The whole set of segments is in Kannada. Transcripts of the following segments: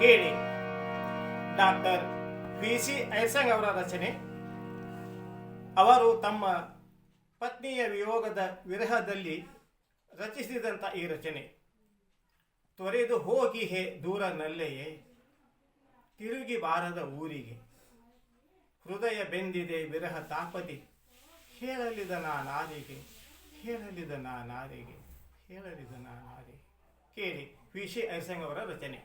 ಕೇಳಿ. ಡಾಕ್ಟರ್ ವಿ ಸಿ ಐಸಂಗ್ ಅವರ ರಚನೆ. ಅವರು ತಮ್ಮ ಪತ್ನಿಯ ವಿಯೋಗದ ವಿರಹದಲ್ಲಿ ರಚಿಸಿದಂಥ ಈ ರಚನೆ. ತೊರೆದು ಹೋಗಿ ಹೇ ದೂರನಲ್ಲೆಯೇ ತಿರುಗಿ ಬಾರದ ಊರಿಗೆ. ಹೃದಯ ಬೆಂದಿದೆ ವಿರಹ ತಾಪದಿ ಹೇಳಲಿದ ನಾನಾರಿಗೆ ಹೇಳಲಿದ ನಾನಾರಿಗೆ ಹೇಳಲಿದ ನಾನಾರಿಗೆ ಕೇಳಿ ವಿ ಸಿ ಐಸಂಗ್ ಅವರ ರಚನೆ.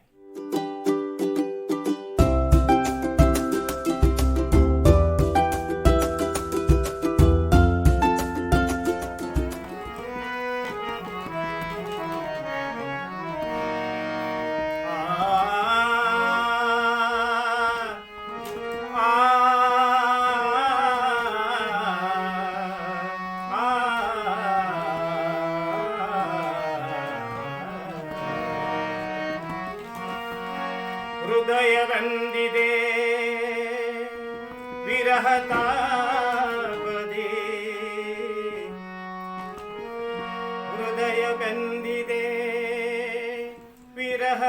ಹೃದಯ ಬಂದಿದೆ ವಿರಹ ತಾಪದೆ ಹೃದಯ ಬಂದಿದೆ ವಿರಹ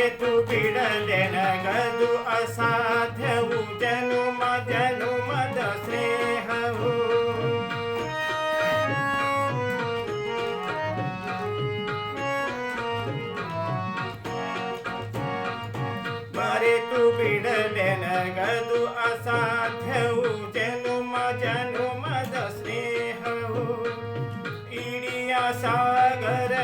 ಮರೆತು ಬಿಡಲೆನಗದು ಅಸಾಧ್ಯವು ಜನುಮ ಜನುಮದ ಸ್ನೇಹವು ಮರೆತು ಬಿಡಲೆನಗದು ಅಸಾಧ್ಯವು ಜನುಮ ಜನುಮದ ಸ್ನೇಹವು ಇಡಿಯ ಸಾಗರ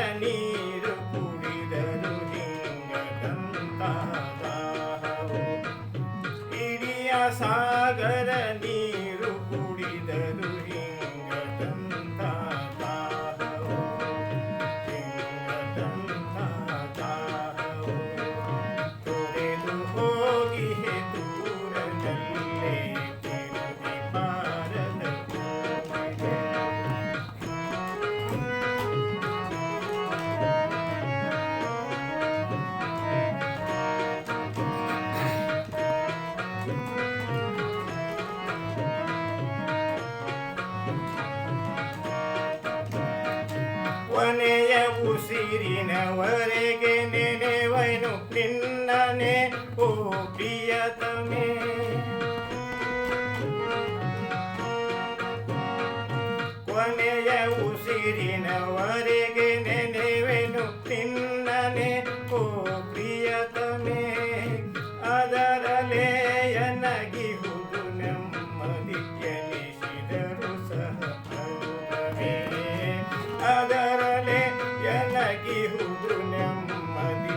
ಉಸಿರಿನವರೆಗೆ ನೆನೆವನು ನಿನ್ನನೆ ಓ ಪ್ರಿಯತಮೇ. ಎನಗಿಹುದು ನೆಮ್ಮದಿ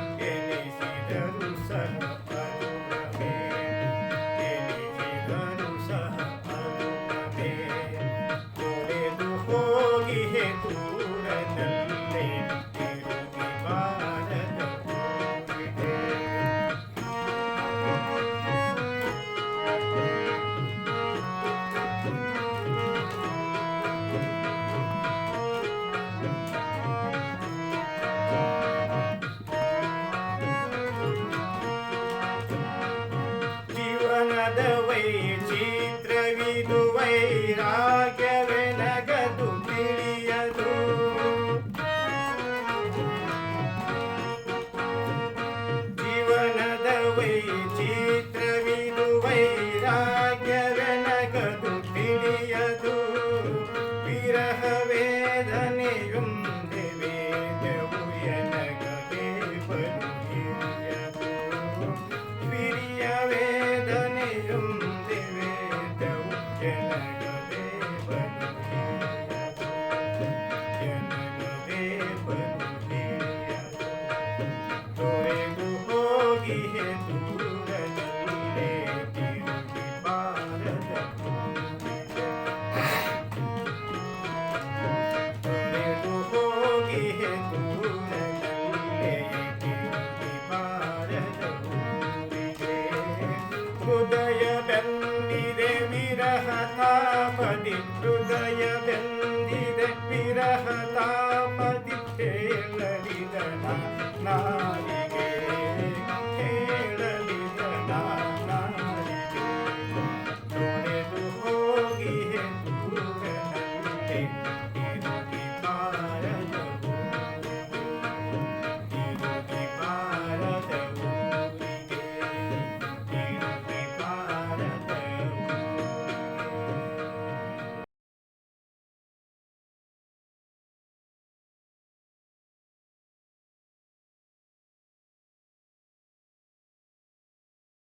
Shri Ram. ಹೃದಯ